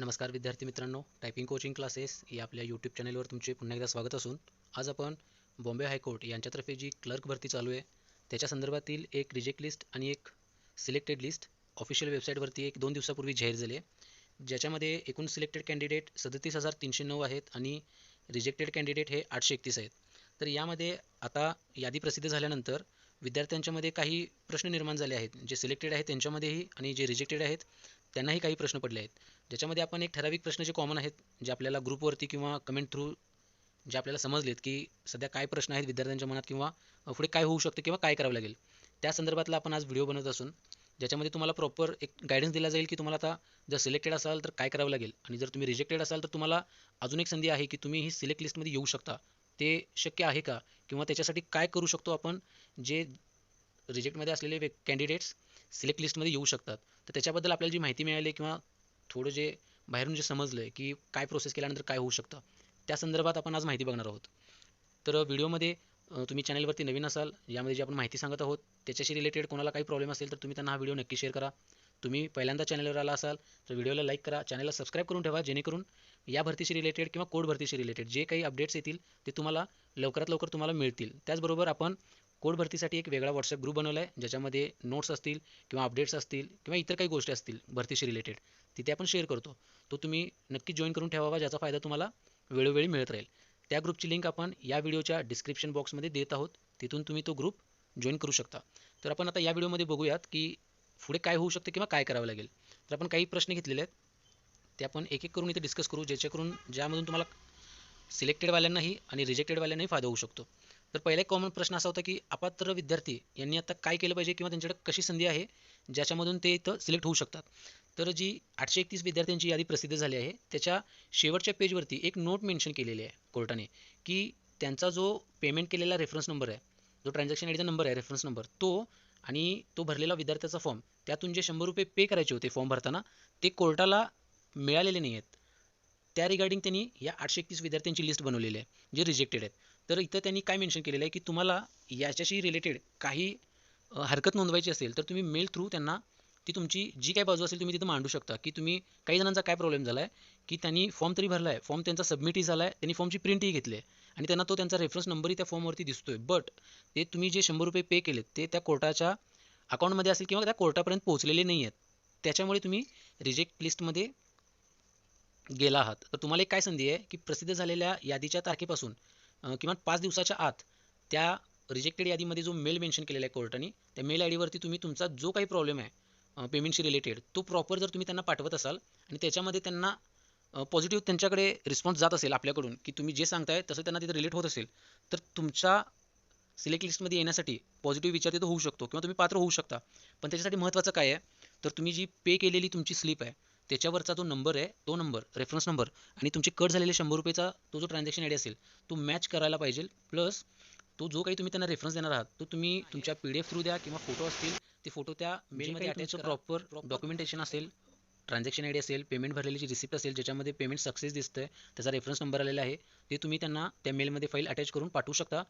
नमस्कार विद्यार्थी मित्रांनो टायपिंग कोचिंग क्लासेस या आपल्या यूट्यूब चॅनलवर तुमचे पुन्हा एकदा स्वागत असून आज आपण बॉम्बे हायकोर्ट यांच्यातर्फे जी क्लर्क भरती चालू आहे त्याच्या संदर्भातील एक रिजेक्ट लिस्ट आणि एक सिलेक्टेड लिस्ट ऑफिशियल वेबसाईटवरती एक दोन दिवसापूर्वी जाहीर झाली आहे. ज्याच्यामध्ये एकूण सिलेक्टेड कॅन्डिडेट सदतीस हजार तीनशे नऊ आहेत आणि रिजेक्टेड कॅन्डिडेट हे आठशे एकतीस आहेत. तर यामध्ये आता यादी प्रसिद्ध झाल्यानंतर विद्यार्थ्यांच्यामध्ये काही प्रश्न निर्माण झाले आहेत. जे सिलेक्टेड आहेत त्यांच्यामध्येही आणि जे रिजेक्टेड आहेत त्यांनाही काही प्रश्न पडले आहेत. ज्याच्यामध्ये आपण एक ठराविक प्रश्न जे कॉमन आहेत जे आपल्याला ग्रुपवरती किंवा कमेंट थ्रू जे आपल्याला समजलेत की सध्या काय प्रश्न आहेत विद्यार्थ्यांच्या मनात किंवा पुढे काय होऊ शकते किंवा काय करावं लागेल त्या संदर्भातला आपण आज व्हिडिओ बनवत असून ज्याच्यामध्ये तुम्हाला प्रॉपर एक गायडन्स दिला जाईल की तुम्हाला आता जर सिलेक्टेड असाल तर काय करावं लागेल आणि जर तुम्ही रिजेक्टेड असाल तर तुम्हाला अजून एक संधी आहे की तुम्ही ही सिलेक्ट लिस्टमध्ये येऊ शकता. ते शक्य आहे का? किंवा त्याच्यासाठी काय करू शकतो आपण? जे रिजेक्टमध्ये असलेले कॅन्डिडेट्स सिलेक्ट लिस्टमध्ये येऊ शकतात. तर त्याच्याबद्दल आपल्याला जी माहिती मिळाली किंवा थोडं जे बाहेरून जे समजलं आहे की काय प्रोसेस केल्यानंतर काय होऊ शकतं त्या संदर्भात आपण आज माहिती बघणार आहोत. तर व्हिडिओमध्ये तुम्ही चॅनलवरती नवीन असाल यामध्ये जी आपण माहिती सांगत आहोत त्याच्याशी रिलेटेड कोणाला काही प्रॉब्लेम असेल तर तुम्ही त्यांना हा व्हिडिओ नक्की शेअर करा. तुम्ही पहिल्यांदा चॅनलवर आला असाल तर व्हिडिओला लाईक करा चॅनलला सबस्क्राईब करून ठेवा जेणेकरून या भरतीशी रिलेटेड किंवा कोड भरतीशी रिलेटेड जे काही अपडेट्स येतील ते तुम्हाला लवकरात लवकर तुम्हाला मिळतील. त्याचबरोबर आपण कोड भरतीसाठी एक वेगळा व्हॉट्सअप ग्रुप बनवला आहे ज्याच्यामध्ये नोट्स असतील किंवा अपडेट्स असतील किंवा इतर काही गोष्टी असतील भरतीशी रिलेटेड तिथे आपण शेअर करतो. तो तुम्ही नक्की जॉईन करून ठेवावा ज्याचा फायदा तुम्हाला वेळोवेळी मिळत राहील. त्या ग्रुपची लिंक आपण या व्हिडिओच्या डिस्क्रिप्शन बॉक्समध्ये देत आहोत. तिथून तुम्ही तो ग्रुप जॉईन करू शकता. तर आपण आता या व्हिडिओमध्ये बघूयात की पुढे काय होऊ शकते किंवा काय करावं लागेल. तर आपण काही प्रश्न घेतलेले आहेत. ते आपण एक एक करून इथे डिस्कस करू ज्याच्याकरून ज्यामधून तुम्हाला सिलेक्टेडवाल्यांनाही आणि रिजेक्टेडवाल्यांनाही फायदा होऊ शकतो. तर पहिला एक कॉमन प्रश्न असा होता की अपात्र विद्यार्थी यांनी आता काय केलं पाहिजे किंवा त्यांच्याकडे कशी संधी आहे ज्याच्यामधून ते इथं सिलेक्ट होऊ शकतात? तर जी आठशे एकतीस विद्यार्थ्यांची यादी प्रसिद्ध झाली आहे त्याच्या शेवटच्या पेजवरती एक नोट मेन्शन केलेली आहे कोर्टाने की त्यांचा जो पेमेंट केलेला रेफरन्स नंबर आहे जो ट्रान्झॅक्शन आयडीचा नंबर आहे रेफरन्स नंबर तो आणि तो भरलेला विद्यार्थ्याचा फॉर्म त्यातून जे शंभर रुपये पे करायचे होते फॉर्म भरताना ते कोर्टाला मिळालेले नाही आहेत त्या रिगार्डिंग त्यांनी या आठशे एकतीस विद्यार्थ्यांची लिस्ट बनवलेली आहे जे रिजेक्टेड आहेत. तर इथं त्यांनी काय मेन्शन केलेलं आहे की तुम्हाला याच्याशी रिलेटेड काही हरकत नोंदवायची असेल तर तुम्ही मेल थ्रू त्यांना ती तुमची जी काही बाजू असेल तुम्ही तिथं मांडू शकता. की तुम्ही काही जणांचा काय प्रॉब्लेम झाला आहे की त्यांनी फॉर्म तरी भरला आहे फॉर्म त्यांचा सबमिटही झाला आहे त्यांनी फॉर्मची प्रिंटही घेतली आहे आणि त्यांना तो त्यांचा रेफरन्स नंबरही त्या फॉर्मवरती दिसतोय. बट ते तुम्ही जे शंभर रुपये पे केलेत ते त्या कोर्टाच्या अकाउंटमध्ये असेल किंवा त्या कोर्टापर्यंत पोहोचलेले नाही आहेत त्याच्यामुळे तुम्ही रिजेक्ट लिस्टमध्ये गेला आहात. तर तुम्हाला एक काय संधी आहे की प्रसिद्ध झालेल्या यादीच्या तारखेपासून किमान पाच दिवसाच्या आत त्या रिजेक्टेड यादीमध्ये जो मेल मेन्शन केलेला आहे कोर्टाने त्या मेल आय डीवरती तुम्ही तुमचा जो काही प्रॉब्लेम आहे पेमेंटशी रिलेटेड तो प्रॉपर जर तुम्ही त्यांना पाठवत असाल आणि त्याच्यामध्ये त्यांना पॉझिटिव्ह त्यांच्याकडे रिस्पॉन्स जात असेल आपल्याकडून की तुम्ही जे सांगताय तसं त्यांना तिथे रिलेट होत असेल तर तुमच्या सिलेक्ट लिस्टमध्ये येण्यासाठी पॉझिटिव्ह विचार तिथं होऊ शकतो किंवा तुम्ही पात्र होऊ शकता. पण त्याच्यासाठी महत्त्वाचं काय आहे? तर तुम्ही जी पे केलेली तुमची स्लिप आहे त्याच्यावरचा जो नंबर आहे तो नंबर रेफरन्स नंबर आणि तुमचे कट झालेले शंभर रुपयेचा तो जो ट्रान्झॅक्शन आयडी असेल तो मॅच करायला पाहिजे. प्लस तो जो काही तुम्ही त्यांना रेफरन्स देणार आहात तो तुम्ही तुमच्या पी डी एफ थ्रू द्या किंवा फोटो असतील ते फोटो त्या मेलमध्ये अटॅच प्रॉपर डॉक्युमेंटेशन असेल ट्रान्झॅक्शन आय डी असेल पेमेंट भरलेली जी रिसिप्ट असेल ज्याच्यामध्ये पेमेंट सक्सेस दिसतंय त्याचा रेफरन्स नंबर आलेला आहे ते तुम्ही त्यांना त्या मेलमध्ये फाईल अटॅच करून पाठवू शकता.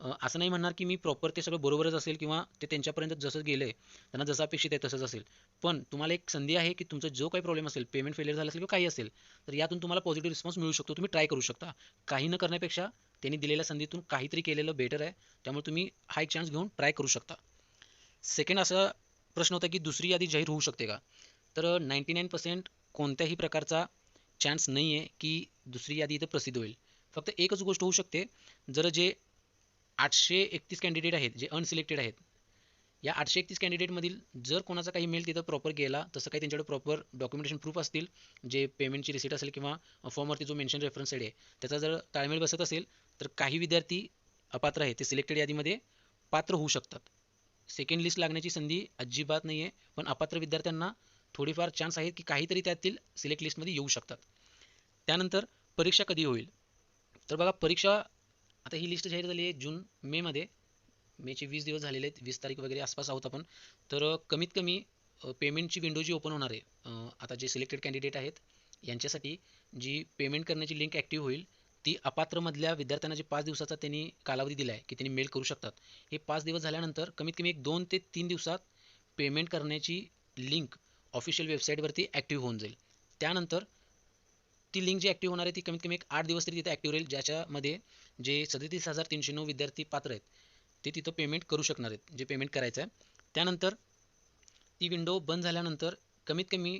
असं नाही म्हणणार की मी प्रॉपर ते सगळं बरोबरच असेल किंवा ते त्यांच्यापर्यंत जसं गेलं आहे त्यांना जसं अपेक्षित आहे तसंच असेल. पण तुम्हाला एक संधी आहे की तुमचा जो काही प्रॉब्लेम असेल पेमेंट फेलियर झाला असेल किंवा काही असेल तर यातून तुम्हाला पॉझिटिव्ह रिस्पॉन्स मिळू शकतो. तुम्ही ट्राय करू शकता. काही न करण्यापेक्षा त्यांनी दिलेल्या संधीतून काहीतरी केलेलं बेटर आहे. त्यामुळे तुम्ही हा एक चान्स घेऊन ट्राय करू शकता. सेकंड असा प्रश्न होता की दुसरी यादी जाहीर होऊ शकते का? तर नाईंटी नाईन पर्सेंट कोणत्याही प्रकारचा चान्स नाही आहे की दुसरी यादी इथं प्रसिद्ध होईल. फक्त एकच गोष्ट होऊ शकते. जर जे आठशे एकतीस कॅन्डिडेट आहेत जे अनसिलेक्टेड आहेत. या आठशे एकतीस कॅन्डिडेटमधील जर कोणाचा काही मेल तिथं प्रॉपर गेला तसं काही त्यांच्याकडे प्रॉपर डॉक्युमेंटेशन प्रूफ असतील जे पेमेंटची रिसिट असेल किंवा फॉर्मवरती जो मेन्शन रेफरन्स आहे त्याचा जर ताळमेळ बसत असेल तर काही विद्यार्थी अपात्र आहेत. ते सिलेक्टेड यादीमध्ये पात्र होऊ शकतात. सेकंड लिस्ट लागण्याची संधी अजिबात नाही आहे पण अपात्र विद्यार्थ्यांना थोडीफार चान्स आहेत की काहीतरी त्यातील सिलेक्ट लिस्टमध्ये येऊ शकतात. त्यानंतर परीक्षा कधी होईल? तर बघा परीक्षा आता ही लिस्ट जाहीर झाली आहे जून मेमध्ये मेचे वीस दिवस झालेले आहेत. वीस तारीख वगैरे आसपास आहोत आपण. तर कमीत कमी पेमेंटची विंडो जी ओपन होणार आहे आता जे सिलेक्टेड कॅन्डिडेट आहेत यांच्यासाठी जी पेमेंट करण्याची लिंक ॲक्टिव्ह होईल ती अपात्रमधल्या विद्यार्थ्यांना जे पाच दिवसाचा त्यांनी कालावधी दिला आहे की त्यांनी मेल करू शकतात हे पाच दिवस झाल्यानंतर कमीत कमी एक दोन ते तीन दिवसात पेमेंट करण्याची लिंक ऑफिशियल वेबसाईटवरती ॲक्टिव्ह होऊन जाईल. त्यानंतर ती लिंक जी ॲक्टिव्ह होणार आहे ती कमीत कमी एक आठ दिवस तरी तिथे ॲक्टिव्ह राहील ज्याच्यामध्ये जे सदतीस हजार तीनशे नऊ विद्यार्थी पात्र आहेत ते तिथं पेमेंट करू शकणार आहेत जे पेमेंट करायचं आहे. त्यानंतर ती विंडो बंद झाल्यानंतर कमीत कमी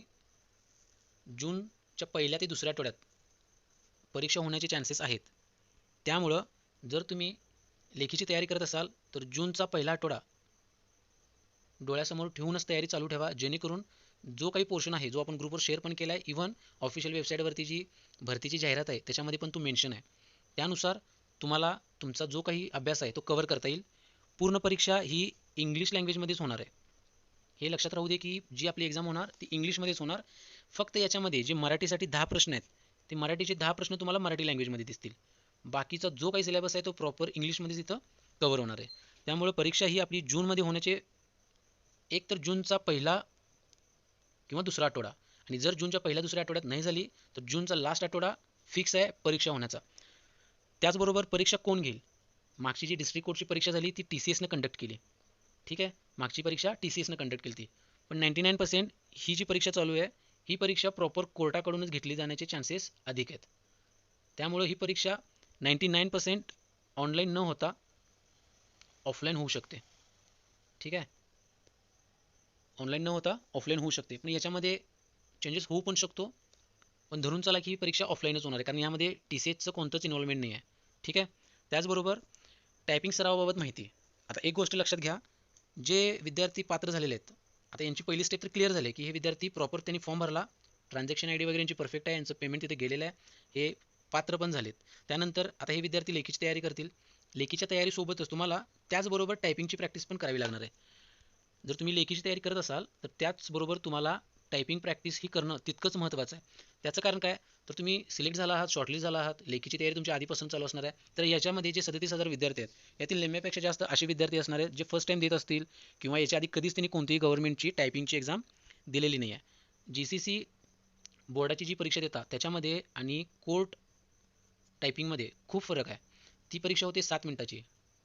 जूनच्या पहिल्या ते दुसऱ्या आठवड्यात परीक्षा होण्याचे चान्सेस आहेत. त्यामुळं जर तुम्ही लेखीची तयारी करत असाल तर जूनचा पहिला आठवडा डोळ्यासमोर ठेवूनच तयारी चालू ठेवा जेणेकरून जो काही पोर्शन आहे जो आपण ग्रुपवर शेअर पण केला आहे इव्हन ऑफिशियल वेबसाईटवरती जी भरतीची जाहिरात आहे त्याच्यामध्ये पण तो मेन्शन आहे. त्यानुसार तुम्हाला तुमचा जो काही अभ्यास आहे तो कव्हर करता येईल. पूर्ण परीक्षा ही इंग्लिश लँग्वेजमध्येच होणार आहे. हे लक्षात राहू दे की जी आपली एक्झाम होणार ती इंग्लिशमध्येच होणार. फक्त याच्यामध्ये जे मराठीसाठी दहा प्रश्न आहेत ते मराठीचे दहा प्रश्न तुम्हाला मराठी लँग्वेजमध्ये दिसतील. बाकीचा जो काही सिलेबस आहे तो प्रॉपर इंग्लिशमध्ये तिथं कवर होणार आहे. त्यामुळे परीक्षा ही आपली जूनमध्ये होण्याचे एक तर जूनचा पहिला किंवा दुसरा आठवडा. आणि जर जूनच्या पहिल्या दुसऱ्या आठवड्यात नाही झाली तर जूनचा लास्ट आठवडा फिक्स आहे परीक्षा होण्याचा. त्याचबरोबर परीक्षा कोण घेईल? मागची जी डिस्ट्रिक्ट कोर्टची परीक्षा झाली ती टी सी एसनं कंडक्ट केली. ठीक आहे? मागची परीक्षा टी सी एसनं कंडक्ट केली ती. पण नाईंटी नाईन पर्सेंट ही जी परीक्षा चालू आहे ही परीक्षा प्रॉपर कोर्टाकडूनच घेतली जाण्याचे चान्सेस अधिक आहेत. त्यामुळे ही परीक्षा नाईंटी नाईन पर्सेंट ऑनलाईन न होता ऑफलाईन होऊ शकते. ठीक आहे? ऑनलाईन न होता ऑफलाईन होऊ शकते. पण याच्यामध्ये चेंजेस होऊ पण शकतो. पण धरून चला की ही परीक्षा ऑफलाईनच होणार आहे. कारण यामध्ये टी सी एचचं कोणतंच इन्व्हॉल्वमेंट नाही आहे ठीक आहे? त्याचबरोबर टायपिंग सरावाबाबत माहिती. आता एक गोष्ट लक्षात घ्या. जे विद्यार्थी पात्र झालेले आहेत आता यांची पहिली स्टेप तर क्लिअर झाली की हे विद्यार्थी प्रॉपर त्यांनी फॉर्म भरला. ट्रान्झॅक्शन आय डी वगैरे यांची परफेक्ट आहे. यांचं पेमेंट तिथे गेलेलं आहे. हे पात्र पण झालेत. त्यानंतर आता हे विद्यार्थी लेखीची तयारी करतील. लेखीच्या तयारीसोबतच तुम्हाला त्याचबरोबर टायपिंगची प्रॅक्टिस पण करावी लागणार आहे. जर तुम्ही लेखीची तयारी करत असाल तर त्याचबरोबर तुम्हाला टायपिंग प्रॅक्टिस ही करणं तितकंच महत्त्वाचं आहे. त्याचं कारण काय? तर तुम्ही सिलेक्ट झाला आहात शॉर्टलिस्ट झाला आहात लेखीची तयारी तुमच्या आधीपासून चालू असणार आहे. तर याच्यामध्ये जे सदतीस हजार विद्यार्थी आहेत यातील निम्म्यापेक्षा जास्त असे विद्यार्थी असणार आहेत जे फर्स्ट टाईम देत असतील किंवा याच्या आधी कधीच त्यांनी कोणतीही गव्हर्नमेंटची टायपिंगची एक्झाम दिलेली नाही आहे. जी सी सी बोर्डाची जी परीक्षा देतात त्याच्यामध्ये आणि कोर्ट टायपिंगमध्ये खूप फरक आहे. ती परीक्षा होते सात मिनिटाची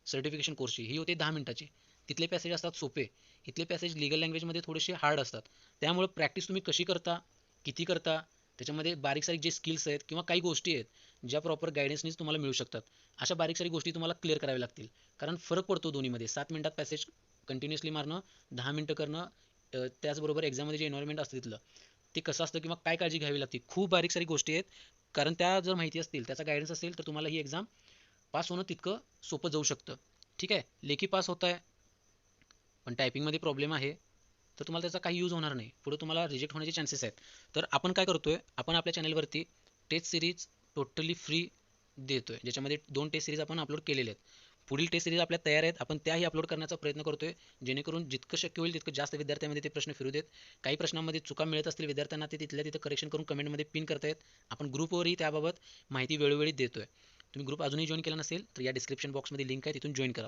सर्टिफिकेशन कोर्सची ही होते दहा मिनिटाची. तिथले पॅसेज असतात सोपे. इथले पॅसेज लिगल लँग्वेजमध्ये थोडेसे हार्ड असतात. त्यामुळे प्रॅक्टिस तुम्ही कशी करता किती करता त्याच्यामध्ये बारीक सारीक जे स्किल्स आहेत किंवा काही गोष्टी आहेत ज्या प्रॉपर गायडन्सनीच तुम्हाला मिळू शकतात. अशा बारीक सारीक गोष्टी तुम्हाला क्लिअर कराव्या लागतील. कारण फरक पडतो दोन्हीमध्ये. सात मिनटात पॅसेज कंटिन्युअसली मारणं दहा मिनटं करणं त्याचबरोबर एक्झाममध्ये जे एन्व्हायरमेंट असतं तिथलं ते कसं असतं किंवा काय काळजी घ्यावी लागते खूप बारीक सारी गोष्टी आहेत. कारण त्या जर माहिती असतील त्याचा गायडन्स असेल तर तुम्हाला ही एक्झाम पास होणं तितकं सोपं जाऊ शकतं. ठीक आहे? लेखी पास होत आहे पण टायपिंगमध्ये प्रॉब्लेम आहे तर तुम्हाला त्याचा काही यूज होणार नाही. पुढे तुम्हाला रिजेक्ट होण्याचे चान्सेस आहेत. तर आपण काय करतो आहे आपण आपल्या चॅनलवरती टेस्ट सिरीज टोटली फ्री देतो आहे ज्याच्यामध्ये दोन टेस्ट सिरीज आपण अपलोड केलेले आहेत. पुढील टेस्ट सिरीज आपल्या तयार आहेत. आपण त्याही अपलोड करण्याचा प्रयत्न करतो आहे जेणेकरून जितकं शक्य होईल तितकं जास्त विद्यार्थ्यांमध्ये ते प्रश्न फिरू देत. काही प्रश्नांमध्ये चुका मिळत असतील विद्यार्थ्यांना ते तिथल्या तिथं करेक्शन करून कमेंटमध्ये पिन करतायत आपण ग्रुपवरही त्याबाबत माहिती वेळोवेळी देतो आहे तुम्ही ग्रुप अजूनही जॉईन केला नसेल तर या डिस्क्रिप्शन बॉक्समध्ये लिंक आहे तिथून जॉईन करा.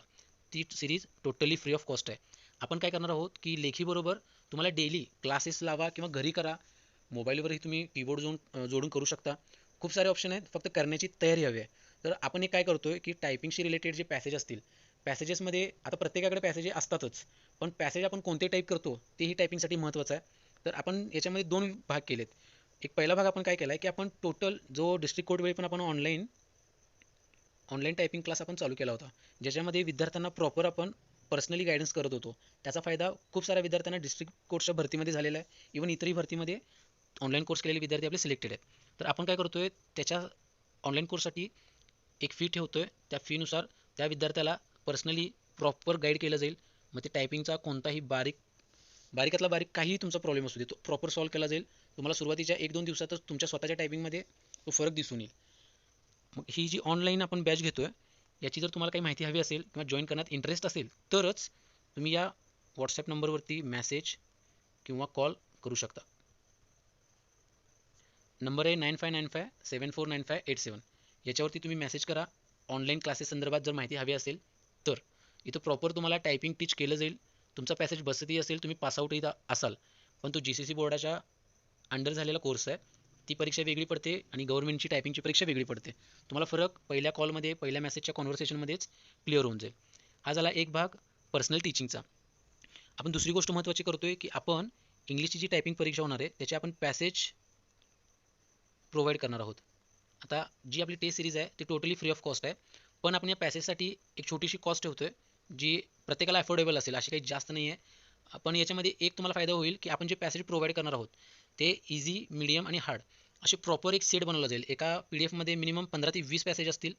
ती series totally free of cost आहे. आपण काय करणार आहोत की लेखीबरोबर तुम्हाला डेली क्लासेस लावा किंवा घरी करा. मोबाईलवरही तुम्ही कीबोर्ड जोडून जोडून करू शकता. खूप सारे ऑप्शन आहेत फक्त करण्याची तयारी हवी आहे. तर आपण हे काय करतोय की टायपिंगशी रिलेटेड जे पॅसेज असतील पॅसेजेसमध्ये आता प्रत्येकाकडे पॅसेज असतातच पण पॅसेज आपण कोणते टाईप करतो तेही टायपिंगसाठी महत्त्वाचं आहे. तर आपण याच्यामध्ये दोन भाग केलेत. एक पहिला भाग आपण काय केला आहे की आपण टोटल जो डिस्ट्रिक्ट कोर्ट वेळी पण आपण ऑनलाईन ऑनलाईन टायपिंग क्लास आपण चालू केला होता. ज्याच्यामध्ये विद्यार्थ्यांना प्रॉपर आपण पर्सनली गायडन्स करत होतो. त्याचा फायदा खूप साऱ्या विद्यार्थ्यांना डिस्ट्रिक्ट कोर्सच्या भरतीमध्ये झालेला आहे. इव्हन इतरही भरतीमध्ये ऑनलाईन कोर्स केलेले विद्यार्थी आपले सिलेक्टेड आहेत. तर आपण काय करतो आहे त्याच्या ऑनलाईन कोर्ससाठी एक फी ठेवतो आहे त्या फीनुसार त्या विद्यार्थ्याला पर्सनली प्रॉपर गाईड केलं जाईल. मग ते टायपिंगचा कोणताही बारीक बारीकातला बारीक काहीही तुमचा प्रॉब्लेम असू दे तो प्रॉपर सॉल्व केला जाईल. तुम्हाला सुरुवातीच्या एक दोन दिवसातच तुमच्या स्वतःच्या टायपिंगमध्ये तो फरक दिसून येईल. मग ही जी ऑनलाईन आपण बॅच घेतोय याची जर तुम्हाला काही माहिती हवी असेल किंवा जॉईन करण्यात इंटरेस्ट असेल तरच तुम्ही या व्हॉट्सॲप नंबरवरती मेसेज किंवा कॉल करू शकता. नंबर आहे nine five nine five seven four nine five eight seven याच्यावरती तुम्ही मेसेज करा. ऑनलाईन क्लासेस संदर्भात जर माहिती हवी असेल तर. इथं प्रॉपर तुम्हाला टायपिंग टीच केलं जाईल. तुमचा पॅसेज बसतही असेल तुम्ही पासआउटही असाल. पण तो जी सी सी बोर्डाच्या अंडर झालेला कोर्स आहे. ती परीक्षा वेगळी पडते आणि गव्हर्नमेंटची टायपिंगची परीक्षा वेगळी पडते. तुम्हाला फरक पहिल्या कॉलमध्ये पहिल्या मेसेजच्या कॉन्व्हर्सेशनमध्येच क्लिअर होऊन जाईल. हा झाला एक भाग पर्सनल टीचिंगचा आपण दुसरी गोष्ट महत्त्वाची करतोय की आपण इंग्लिशची जी टायपिंग परीक्षा होणार आहे त्याची आपण पॅसेज प्रोव्हाइड करणार आहोत. आता जी आपली टेस्ट सिरीज आहे ती टोटली फ्री ऑफ कॉस्ट आहे. पण आपण या पॅसेजसाठी एक छोटीशी कॉस्ट ठेवतोय जी प्रत्येकाला अफोर्डेबल असेल अशी काही जास्त नाही आहे पण याच्यामध्ये एक तुम्हाला फायदा होईल की आपण जे पॅसेज प्रोव्हाइड करणार आहोत ते इझी मिडियम आणि हार्ड असे प्रॉपर एक सेट बनवलं जाईल. एका पी डी एफमध्ये मिनिमम पंधरा ते वीस पॅसेज असतील.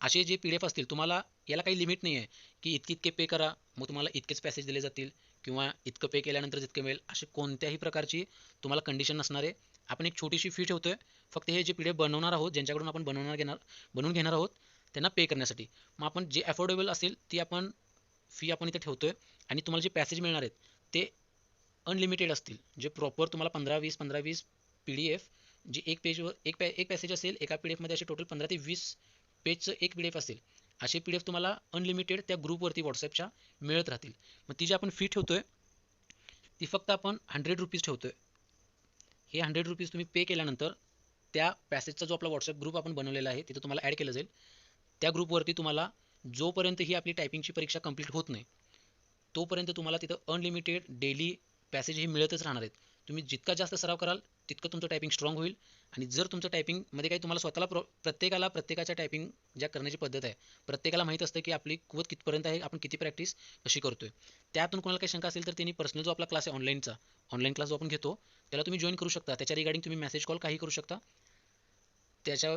असे जे पी डी एफ असतील तुम्हाला याला काही लिमिट नाही आहे की इतके इतके पे करा मग तुम्हाला इतकेच पॅसेज दिले जातील किंवा इतकं पे केल्यानंतर जितकं मिळेल असे कोणत्याही प्रकारची तुम्हाला कंडिशन नसणार आहे. आपण एक छोटीशी फी ठेवतो आहे फक्त हे जे पी डी एफ बनवणार आहोत ज्यांच्याकडून आपण बनवणार घेणार बनवून घेणार आहोत त्यांना पे करण्यासाठी. मग आपण जे अफोर्डेबल असेल ती आपण फी आपण इथे ठेवतो आहे आणि तुम्हाला जे पॅसेज मिळणार आहेत ते अनलिमिटेड असतील जे प्रॉपर तुम्हाला पंधरा वीस पंधरा वीस पी डी एफ जी एक पेजवर एक पॅ एक पॅसेज असेल एका पी डी एफमध्ये असे टोटल पंधरा ते वीस पेजचं एक पी डी एफ असेल असे पी डी एफ तुम्हाला अनलिमिटेड त्या ग्रुपवरती व्हॉट्सअपच्या मिळत राहतील. मग ती जी आपण फी ठेवतो आहे ती फक्त आपण हंड्रेड रुपीज ठेवतो आहे हे हंड्रेड रुपीज तुम्ही पे केल्यानंतर त्या पॅसेजचा जो आपला व्हॉट्सअप ग्रुप आपण बनवलेला आहे तिथे तुम्हाला ॲड केलं जाईल. त्या ग्रुपवरती तुम्हाला जोपर्यंत ही आपली टायपिंगची परीक्षा कंप्लीट होत नाही तोपर्यंत तुम्हाला तिथं अनलिमिटेड डेली पॅसेज हे मिळतच राहणार आहेत. तुम्ही जितका जास्त सराव कराल तितकं तुमचं टायपिंग स्ट्रॉंग होईल. आणि जर तुमचं टायपिंगमध्ये काही तुम्हाला स्वतःला प्र प्रत्येकाला प्रत्येकाच्या टायपिंग ज्या करण्याची पद्धत आहे प्रत्येकाला माहीत असतं की आपली कुवत कितपर्यंत आहे आपण किती प्रॅक्टिस कशी करतोय. त्यातून कोणाला काही शंका असेल तर त्यांनी पर्सनल जो आपला क्लास आहे ऑनलाईनचा ऑनलाईन क्लास जो आपण घेतो त्याला तुम्ही जॉईन करू शकता. त्याच्या रिगार्डिंग तुम्ही मेसेज कॉल काही करू शकता. त्याच्या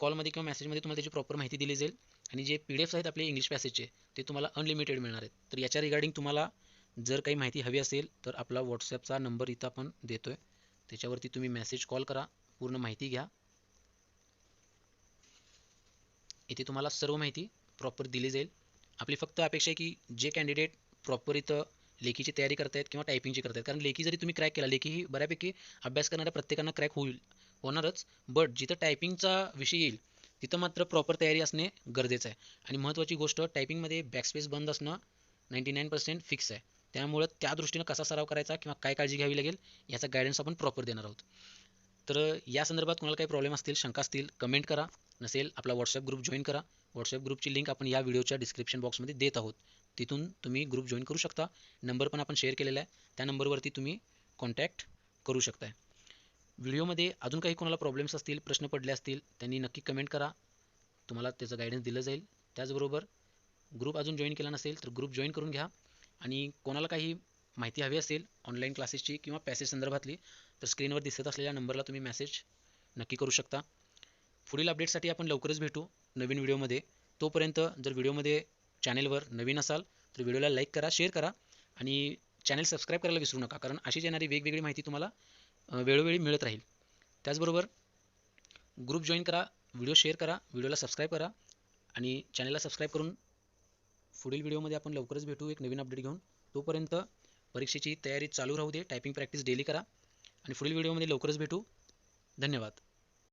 कॉलमध्ये किंवा मेसेजमध्ये तुम्हाला त्याची प्रॉपर माहिती दिली जाईल. आणि जे पी डी एफ्स आहेत आपले इंग्लिश पॅसेजचे ते तुम्हाला अनलिमिटेड मिळणार आहेत. तर याच्या रिगार्डिंग तुम्हाला जर काही माहिती हवी असेल तर आपला व्हॉट्सॲपचा नंबर इथं आपण देतोय. त्याच्यावरती तुम्ही मेसेज कॉल करा. पूर्ण माहिती घ्या. इथे तुम्हाला सर्व माहिती प्रॉपर दिली जाईल. आपली फक्त अपेक्षा आहे की जे कॅन्डिडेट प्रॉपर इथं लेखीची तयारी करतायत किंवा टायपिंगची करतायत. कारण लेखी जरी तुम्ही क्रॅक केला लेखी ही बऱ्यापैकी अभ्यास करणाऱ्या प्रत्येकांना क्रॅक होईल होणारच. बट जिथं टायपिंगचा विषय येईल तिथं मात्र प्रॉपर तयारी असणे गरजेचं आहे. आणि महत्त्वाची गोष्ट टायपिंगमध्ये बॅकस्पेस बंद असणं नाईंटी नाईन पर्सेंट फिक्स आहे. त्यामुळं त्या दृष्टीनं कसा सराव करायचा किंवा काय काळजी घ्यावी लागेल याचा गायडन्स आपण प्रॉपर देणार आहोत. तर या संदर्भात कोणाला काही प्रॉब्लेम असतील शंका असतील कमेंट करा. नसेल आपला व्हॉट्सअप ग्रुप जॉईन करा. व्हॉट्सअप ग्रुपची लिंक आपण या व्हिडिओच्या डिस्क्रिप्शन बॉक्समध्ये देत आहोत. तिथून तुम्ही ग्रुप जॉईन करू शकता. नंबर पण आपण शेअर केलेला आहे. त्या नंबरवरती तुम्ही कॉन्टॅक्ट करू शकताय. व्हिडिओमध्ये अजून काही कोणाला प्रॉब्लेम्स असतील प्रश्न पडले असतील त्यांनी नक्की कमेंट करा. तुम्हाला त्याचं गायडन्स दिलं जाईल. त्याचबरोबर ग्रुप अजून जॉईन केला नसेल तर ग्रुप जॉईन करून घ्या. आणि कोणाला काही माहिती हवी असेल ऑनलाईन क्लासेसची किंवा पॅसेज संदर्भातली तर स्क्रीनवर दिसत असलेल्या नंबरला तुम्ही मेसेज नक्की करू शकता. पुढील अपडेटसाठी आपण लवकरच भेटू नवीन व्हिडिओमध्ये तोपर्यंत जर व्हिडिओमध्ये चॅनेलवर नवीन असाल तर व्हिडिओला लाईक करा शेअर करा आणि चॅनल सबस्क्राईब करायला विसरू नका कारण अशीच येणारी वेगवेगळी माहिती तुम्हाला वेळोवेळी मिळत राहील. त्याचबरोबर ग्रुप जॉईन करा व्हिडिओ शेअर करा व्हिडिओला सबस्क्राईब करा आणि चॅनलला सबस्क्राईब करून पुढील व्हिडिओमध्ये आपण लवकरच भेटू एक नवीन अपडेट घेऊन. तोपर्यंत परीक्षेची तयारी चालू राहू दे टायपिंग प्रॅक्टिस डेली करा. आणि पुढील व्हिडिओमध्ये लवकरच भेटू. धन्यवाद.